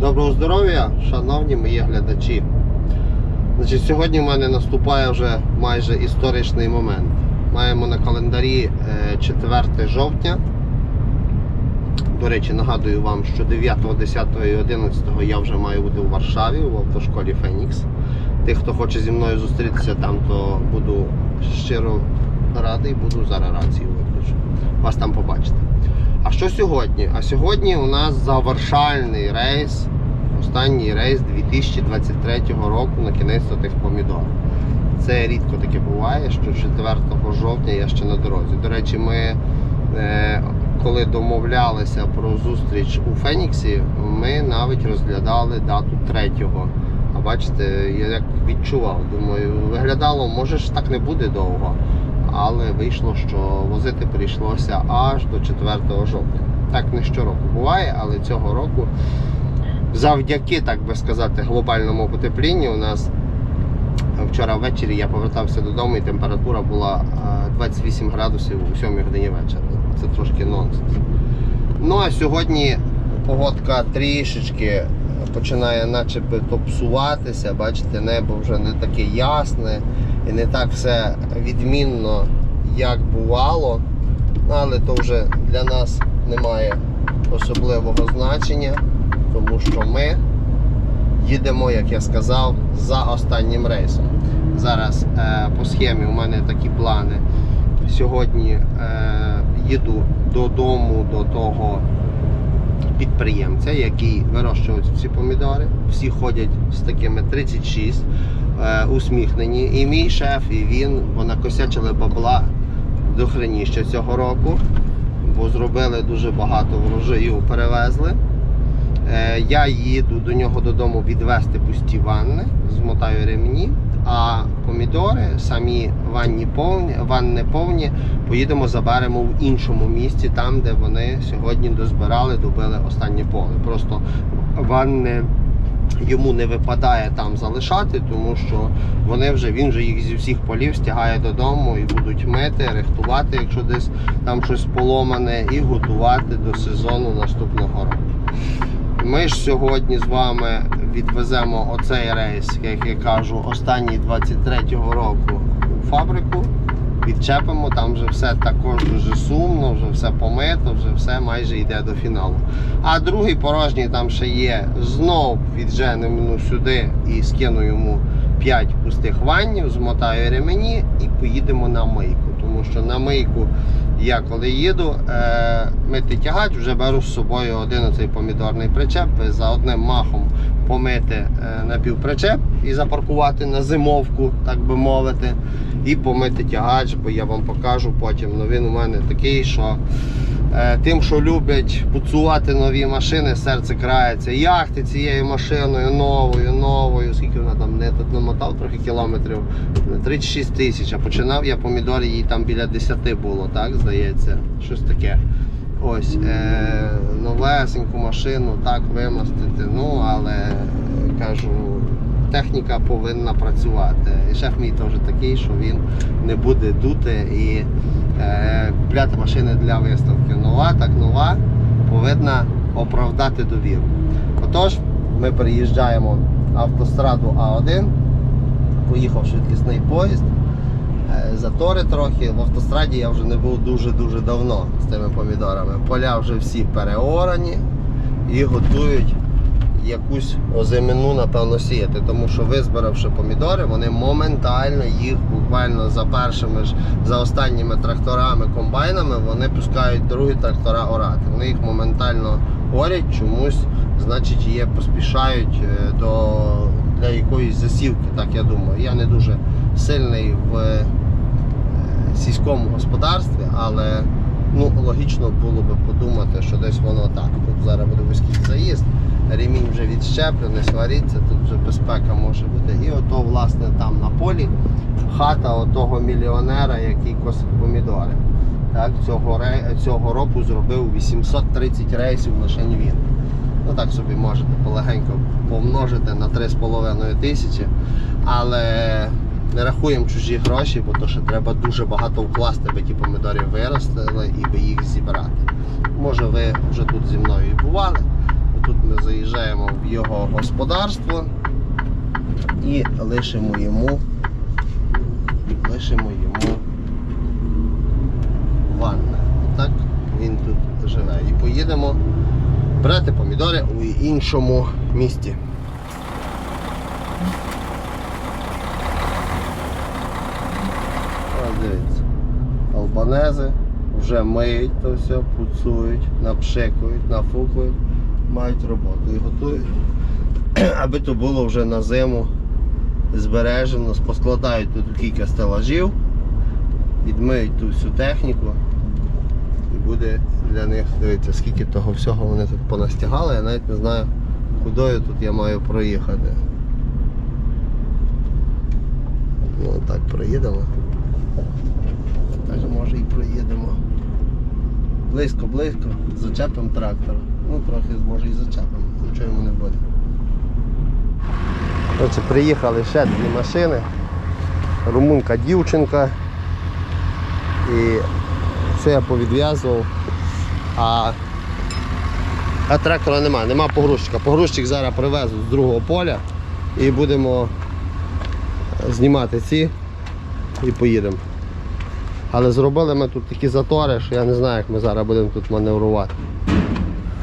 Доброго здоров'я, шановні мої глядачі. Значить, сьогодні в мене наступає вже майже історичний момент. Маємо на календарі е, 4 жовтня. До речі, нагадую вам, що 9, 10 і 11 я вже маю бути у Варшаві в автошколі Фенікс. Тих, хто хоче зі мною зустрітися там, то буду щиро радий, буду зараз рацію виключу. Вас там побачите. А що сьогодні? А сьогодні у нас завершальний рейс, останній рейс 2023 року на кінець тих помідор. Це рідко таке буває, що 4 жовтня я ще на дорозі. До речі, ми е, коли домовлялися про зустріч у Феніксі, ми навіть розглядали дату 3-го. А бачите, я як відчував, думаю, виглядало, може ж так не буде довго. Але вийшло, що возити прийшлося аж до 4 жовтня. Так не щороку буває, але цього року, завдяки, так би сказати, глобальному потеплінню, у нас вчора ввечері я повертався додому і температура була е, 28 градусів у 7 годині вечора. Це трошки нонсенс. Ну а сьогодні погодка трішечки починає начебто псуватися. Бачите, небо вже не таке ясне і не так все відмінно, як бувало. Ну, Але то вже для нас немає особливого значення, тому що ми їдемо, як я сказав, за останнім рейсом. Зараз е, по схемі у мене такі плани. Сьогодні е, їду додому до того підприємця, який вирощує ці помідори. Всі ходять з такими 36 е, усміхнені. І мій шеф, і він, бо накосячили бабла до хреніща цього року, бо зробили дуже багато врожаїв, перевезли. Е, Я їду до нього додому відвести пусті ванни, змотаю ремні, а помідори, самі ванні повні, ванни повні, поїдемо заберемо в іншому місці, там, де вони сьогодні дозбирали, добили останнє поле. Просто ванни йому не випадає там залишати, тому що вони вже він вже їх зі всіх полів стягає додому і будуть мити, рихтувати, якщо десь там щось поломане, і готувати до сезону наступного року. Ми ж сьогодні з вами відвеземо оцей рейс, як я кажу, останній 23-го року у фабрику. Відчепимо, там вже все також дуже сумно, вже все помито, вже все майже йде до фіналу. А другий порожній там ще є. Знов відженемо сюди і скину йому 5 пустих ваннів, змотаю ремені і поїдемо на мийку. Тому що на мийку я коли їду, е, мити тягач, вже беру з собою один оцей помідорний причеп, за одним махом помити е, напівпричеп і запаркувати на зимовку, так би мовити, і помити тягач, бо я вам покажу потім. Ну він у мене такий, що е, тим, що люблять пуцувати нові машини, серце крається. Як ти цією машиною новою, новою, скільки вона там не тут намотав трохи кілометрів, 36 тисяч. А починав я помідори, їй там біля 10 було, так здається, щось таке. Ось е, новесеньку машину так вимостити. Ну, але кажу, техніка повинна працювати. І шеф мій теж такий, що він не буде дути і е, купляти машини для виставки. Нова, так нова, повинна оправдати довіру. Отож, ми переїжджаємо автостраду А1, поїхав швидкісний поїзд. Затори трохи. В автостраді я вже не був дуже-дуже давно з тими помідорами. Поля вже всі переорані і готують якусь озимину, напевно, сіяти. Тому що визбиравши помідори, вони моментально їх буквально за першими ж, за останніми тракторами, комбайнами, вони пускають другі трактора орати. Вони їх моментально орять чомусь, значить, є, поспішають е, до, для якоїсь засівки, так я думаю. Я не дуже сильний в сільському господарстві, але ну, логічно було би подумати, що десь воно так. Тут зараз буде вузький заїзд, ремінь вже відщеплений, свариться, тут вже безпека може бути. І ото, власне, там на полі хата отого мільйонера, який косить помідори. Так, цього, цього року зробив 830 рейсів лише він. Ну так собі можете полегенько помножити на 3,5 тисячі. Але не рахуємо чужі гроші, бо то ще треба дуже багато вкласти, аби ті помідори виростили і би їх зібрати. Може ви вже тут зі мною і бували. Тут ми заїжджаємо в його господарство і лишимо йому, лишимо йому ванну. Так він тут живе. І поїдемо брати помідори у іншому місті. Ось дивіться. Албанези вже миють то все, пуцують, напшикують, нафукують, мають роботу і готують. Аби то було вже на зиму збережено, поскладають тут кілька стелажів, відмиють ту всю техніку і буде для них, дивіться, скільки того всього вони тут понастягали, я навіть не знаю, кудою тут я маю проїхати. Ну так проїдемо. Може і проїдемо. Близько, близько, зачепимо трактор. Ну трохи може і зачепимо, нічого йому не буде. Отже, приїхали ще дві машини. Румунка дівчинка. І це я повідв'язував. А, а трактора нема, нема погрузчика. Погрузчик зараз привезу з другого поля і будемо знімати ці і поїдемо. Але зробили ми тут такі затори, що я не знаю, як ми зараз будемо тут маневрувати.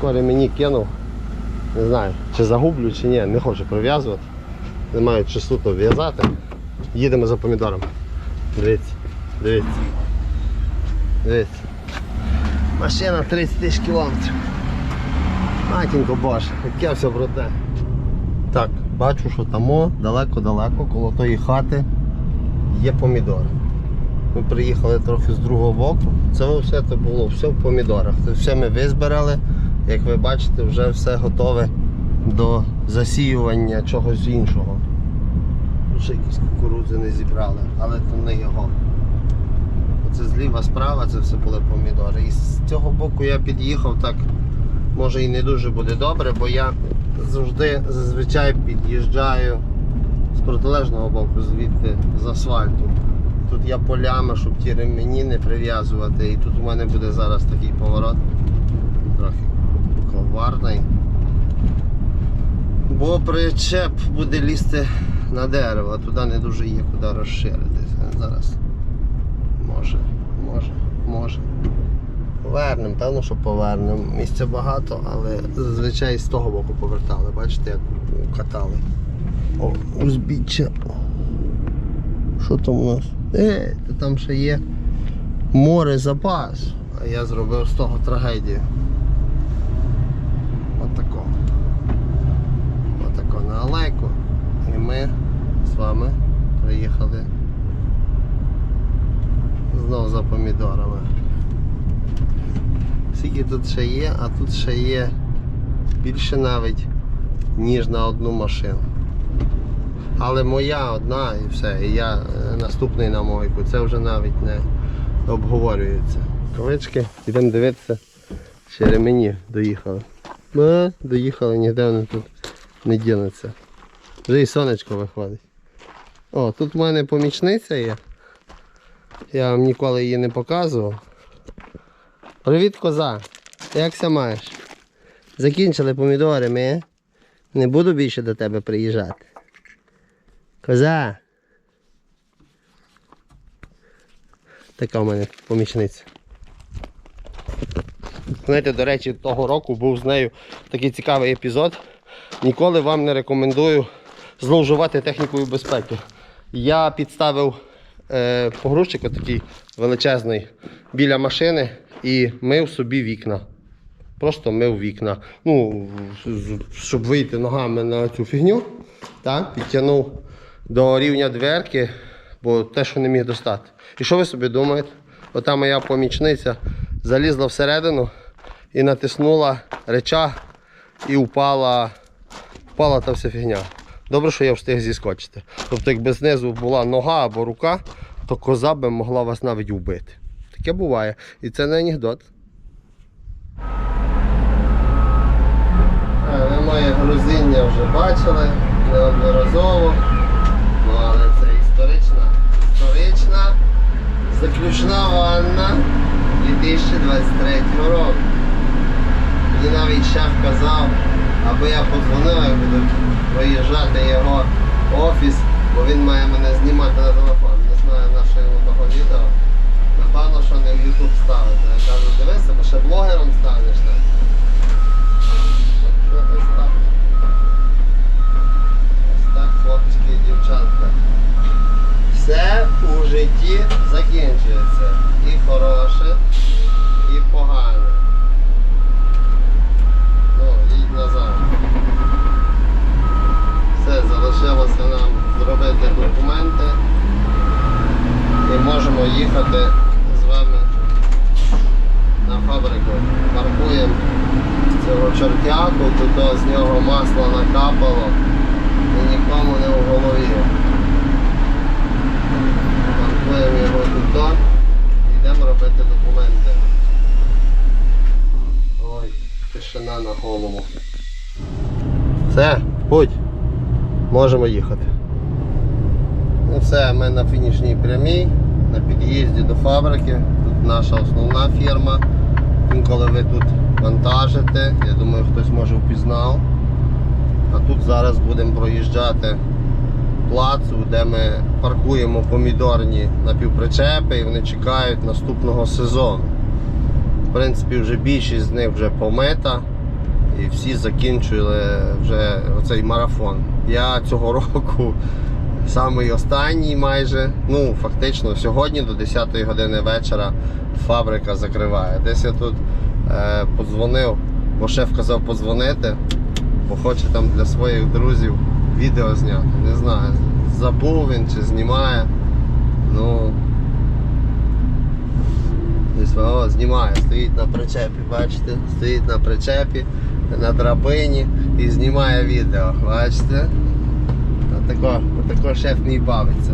Корі мені кинув. Не знаю, чи загублю, чи ні, не хочу прив'язувати. Не маю часу то в'язати. Їдемо за помідором. Дивіться, дивіться. Дивіться. Машина 30 тисяч кілометрів. Матінко боже, яке все брудне. Так, бачу, що там далеко-далеко, коло тої хати є помідори. Ми приїхали трохи з другого боку. Це все це було все в помідорах. Все ми визбирали. Як ви бачите, вже все готове до засіювання чогось іншого. Тут ще якісь кукурудзи не зібрали, але то не його. Оце зліва справа це все були помідори. І з цього боку я під'їхав так, може і не дуже буде добре, бо я завжди зазвичай під'їжджаю з протилежного боку, звідти з асфальту. Тут я полями, щоб ті ремені не прив'язувати. І тут у мене буде зараз такий поворот. Трохи коварний. Бо причеп буде лізти на дерево, туди не дуже є куди розширитися. Зараз. Може, може, може. Повернемо, певно, що повернемо. Місця багато, але зазвичай з того боку повертали. Бачите, як катали. О, узбіччя. Що там у нас? Е, то там ще є море запас. А я зробив з того трагедію. Отако. Отако на алейку. І ми з вами приїхали знову за помідорами. Скільки тут ще є, а тут ще є більше навіть, ніж на одну машину. Але моя одна і все, і я е, наступний на мойку. Це вже навіть не обговорюється. Ковички, йдемо дивитися, чи ремені доїхали. Е, доїхали, ніде вони тут не дінуться. Вже і сонечко виходить. О, тут в мене помічниця є. Я вам ніколи її не показував. Привіт, коза. Якся маєш? Закінчили помідори ми. Не буду більше до тебе приїжджати. Коза. Така в мене помічниця. Знаєте, до речі, того року був з нею такий цікавий епізод. Ніколи вам не рекомендую зловживати технікою безпеки. Я підставив е, погрузчик такий величезний біля машини і мив собі вікна. Просто мив вікна. Ну, щоб вийти ногами на цю фігню, так, підтягнув до рівня дверки, бо те, що не міг достати. І що ви собі думаєте? Ота моя помічниця залізла всередину і натиснула речах і упала, впала та вся фігня. Добре, що я встиг зіскочити. Тобто, якби знизу була нога або рука, то коза би могла вас навіть вбити. Таке буває. І це не анекдот. Е, Ви моє грузиння вже бачили неодноразово. Ну, але це історична, історична заключна ванна 2023 року. Мені навіть шеф казав, Аби я подзвонив, як буду проїжджати його офіс, бо він має мене знімати на телефон. Не знаю на що йому того відео. Напевно, що не в YouTube ставити. Я кажу, дивися, бо ще блогером станеш. так. Ось так, хлопчики і дівчатка. Житті закінчується. І хороше, і погане. Ну, їдь назад. Все, залишилося нам зробити документи. І можемо їхати з вами на фабрику. Паркуємо цього чортяку, тут з нього масло накапало і нікому не в голові. Паркуємо його тут і йдемо робити документи. Ой, тишина на голову. Все, путь. Можемо їхати. Ну все, ми на фінішній прямій, на під'їзді до фабрики. Тут наша основна фірма. Інколи ви тут вантажите, я думаю, хтось може впізнав. А тут зараз будемо проїжджати плацу, де ми паркуємо помідорні напівпричепи і вони чекають наступного сезону. В принципі, вже більшість з них вже помита і всі закінчили вже оцей марафон. Я цього року самий останній майже. Ну, фактично, сьогодні до 10 години вечора фабрика закриває. Десь я тут е, подзвонив, бо шеф казав подзвонити, бо хоче там для своїх друзів відео зняти. Не знаю, забув він чи знімає. Ну, о, знімає, стоїть на причепі, бачите? Стоїть на причепі, на драбині і знімає відео, бачите? Отако, отако шеф мій бавиться.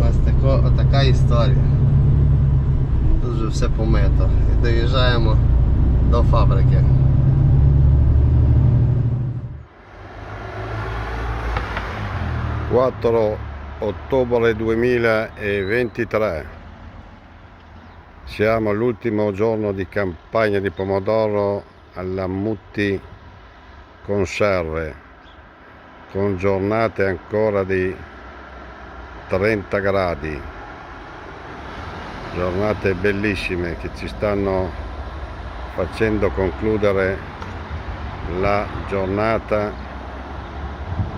Ось тако, отака історія. Тут вже все помито. І доїжджаємо до фабрики. Quattro ottobre 2023. Siamo all'ultimo giorno di campagna di pomodoro alla Mutti Conserve, con giornate ancora di 30 gradi. Giornate bellissime che ci stanno facendo concludere la giornata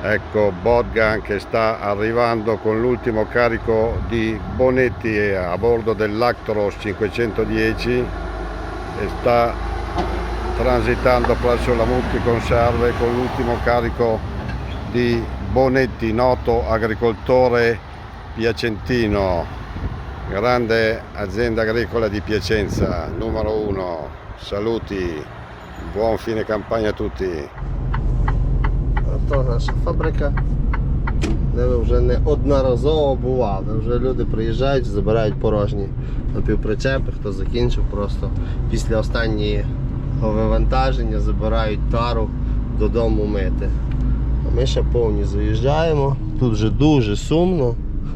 Ecco Bodgan che sta arrivando con l'ultimo carico di bonetti a bordo dell'Actros 510 e sta transitando verso la multiconserve con l'ultimo carico di Bonetti, noto agricoltore piacentino, grande azienda agricola di Piacenza, numero uno. Saluti, buon fine campagna a tutti. Ото наша фабрика, де ви вже неодноразово бували. Вже люди приїжджають, забирають порожні напівпричепи, хто закінчив просто після останнього вивантаження забирають тару додому мити. А ми ще повні заїжджаємо. Тут вже дуже сумно.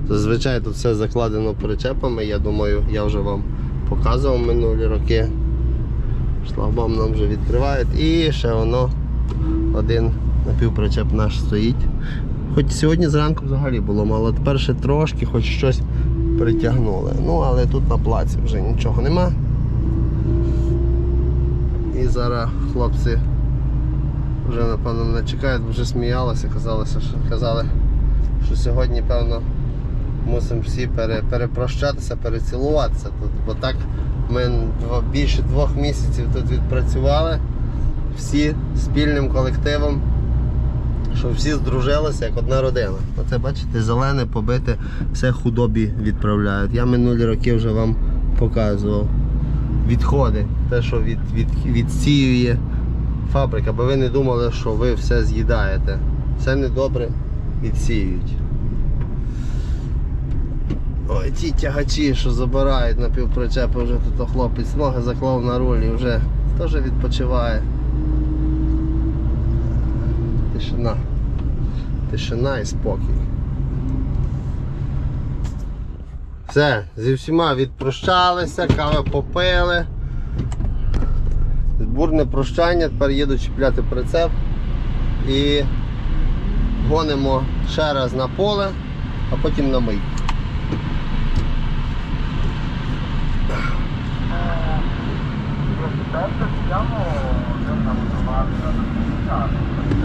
Зазвичай тут все закладено причепами. Я думаю, я вже вам показував минулі роки. Шлагбаум нам вже відкривають. І ще воно один напівпричеп наш стоїть. Хоч сьогодні зранку взагалі було мало, тепер ще трошки, хоч щось притягнули. Ну, але тут на плаці вже нічого нема. І зараз хлопці вже напевно не чекають, вже сміялися, казалося, що, казали, що сьогодні, певно, мусимо всі пере, перепрощатися, перецілуватися тут. Бо так ми більше двох місяців тут відпрацювали всі спільним колективом, що всі здружилися як одна родина. Оце бачите, зелене побите, все худобі відправляють. Я минулі роки вже вам показував відходи, те, що від, від, відсіює фабрика, бо ви не думали, що ви все з'їдаєте. Все недобре відсіюють. Ой, ті тягачі, що забирають на півпричепи, вже тут хлопець ноги заклав на руль і вже теж відпочиває. Тишина. Тишина і спокій. Все, зі всіма відпрощалися, кави попили. бурне прощання, тепер їду чіпляти прицеп і гонимо ще раз на поле, а потім на мийку. Це.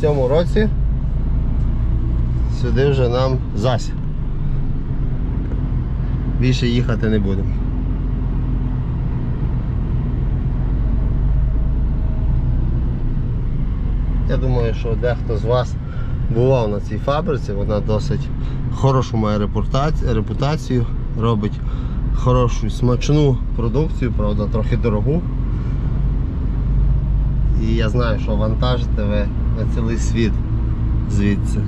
в цьому році сюди вже нам зась. Більше їхати не будемо. Я думаю, що дехто з вас бував на цій фабриці, вона досить хорошу має репутацію, робить хорошу смачну продукцію, правда, трохи дорогу. І я знаю, що вантажите ви на цілий світ звідси.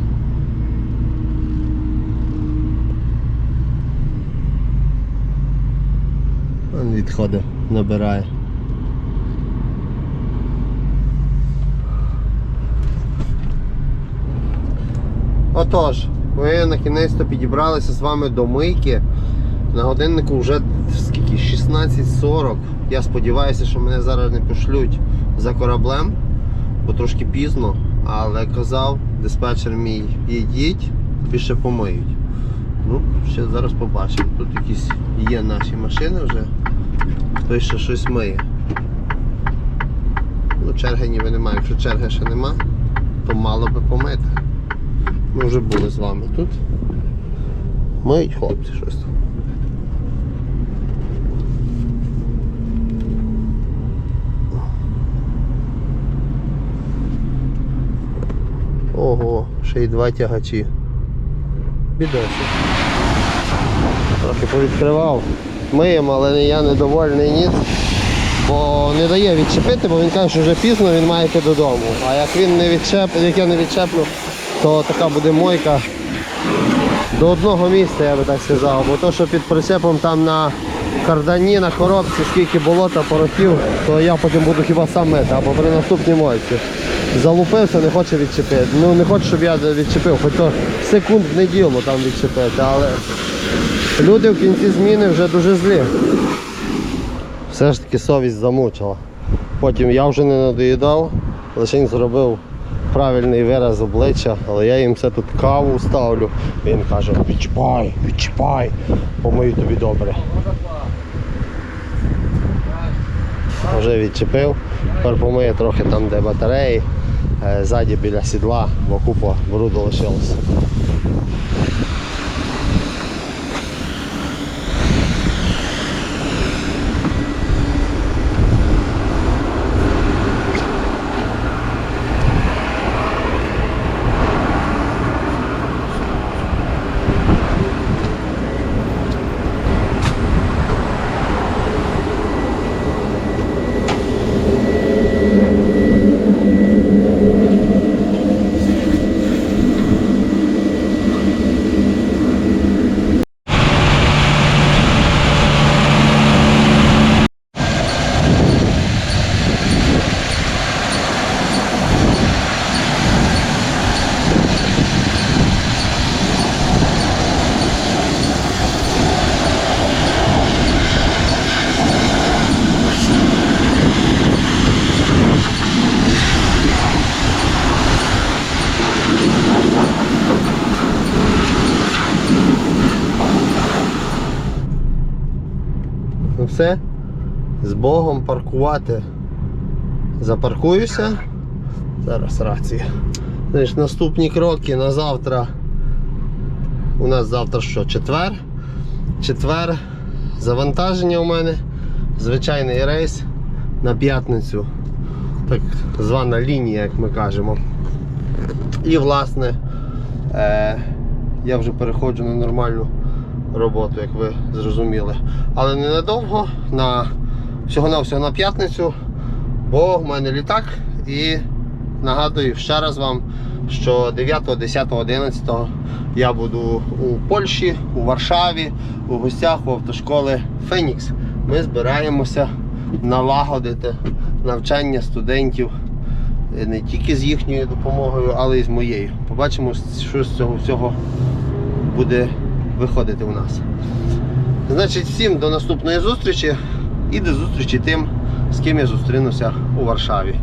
Він відходи набирає. Отож, ми на кінець підібралися з вами до мийки. На годиннику вже скільки? 16.40. Я сподіваюся, що мене зараз не пошлють за кораблем, бо трошки пізно, але казав диспетчер мій, їдіть, більше помиють. Ну, ще зараз побачимо. Тут якісь є наші машини вже. Хтось ще щось миє. Ну, черги ніби немає. Якщо черги ще нема, то мало би помити. Ми вже були з вами тут. Миють хлопці щось Ого, ще й два тягачі. Бідосик. Трохи повідкривав. Миємо, але я недовольний ніц. Бо не дає відчепити, бо він каже, що вже пізно він має йти додому. А як він не відчеп, як я не відчеплю, то така буде мойка до одного місця, я би так сказав. Бо то, що під прицепом там на кардані, на коробці, скільки болота, порохів, то я потім буду хіба сам мити, або при наступній мойці. Залупився, не хоче відчепити. Ну не хочу, щоб я відчепив, хоч то секундне діло там відчепити, але люди в кінці зміни вже дуже злі. Все ж таки совість замучила. Потім я вже не надоїдав, лише зробив правильний вираз обличчя, але я їм все тут каву ставлю. Він каже, відчіпай, відчіпай, помию тобі добре. Вже відчепив, тепер помию трохи там, де батареї, ззаді біля сідла, бо купа бруду лишилося. Ну все, з Богом паркувати. Запаркуюся. Зараз рація. Значить, наступні кроки на завтра. У нас завтра що? Четвер. Четвер. Завантаження у мене. Звичайний рейс на п'ятницю. Так звана лінія, як ми кажемо. І власне е, я вже переходжу на нормальну роботу, як ви зрозуміли. Але ненадовго, на всього-навсього на п'ятницю, бо в мене літак І нагадую ще раз вам, що 9, 10, 11 я буду у Польщі, у Варшаві, у гостях у автошколи Фенікс. Ми збираємося налагодити навчання студентів е, не тільки з їхньою допомогою, але й з моєю. Побачимо, що з цього всього буде виходити у нас. Значить, всім до наступної зустрічі і до зустрічі тим, з ким я зустрінуся у Варшаві.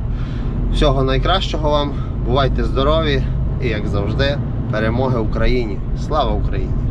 Всього найкращого вам, бувайте здорові і, як завжди, перемоги Україні! Слава Україні!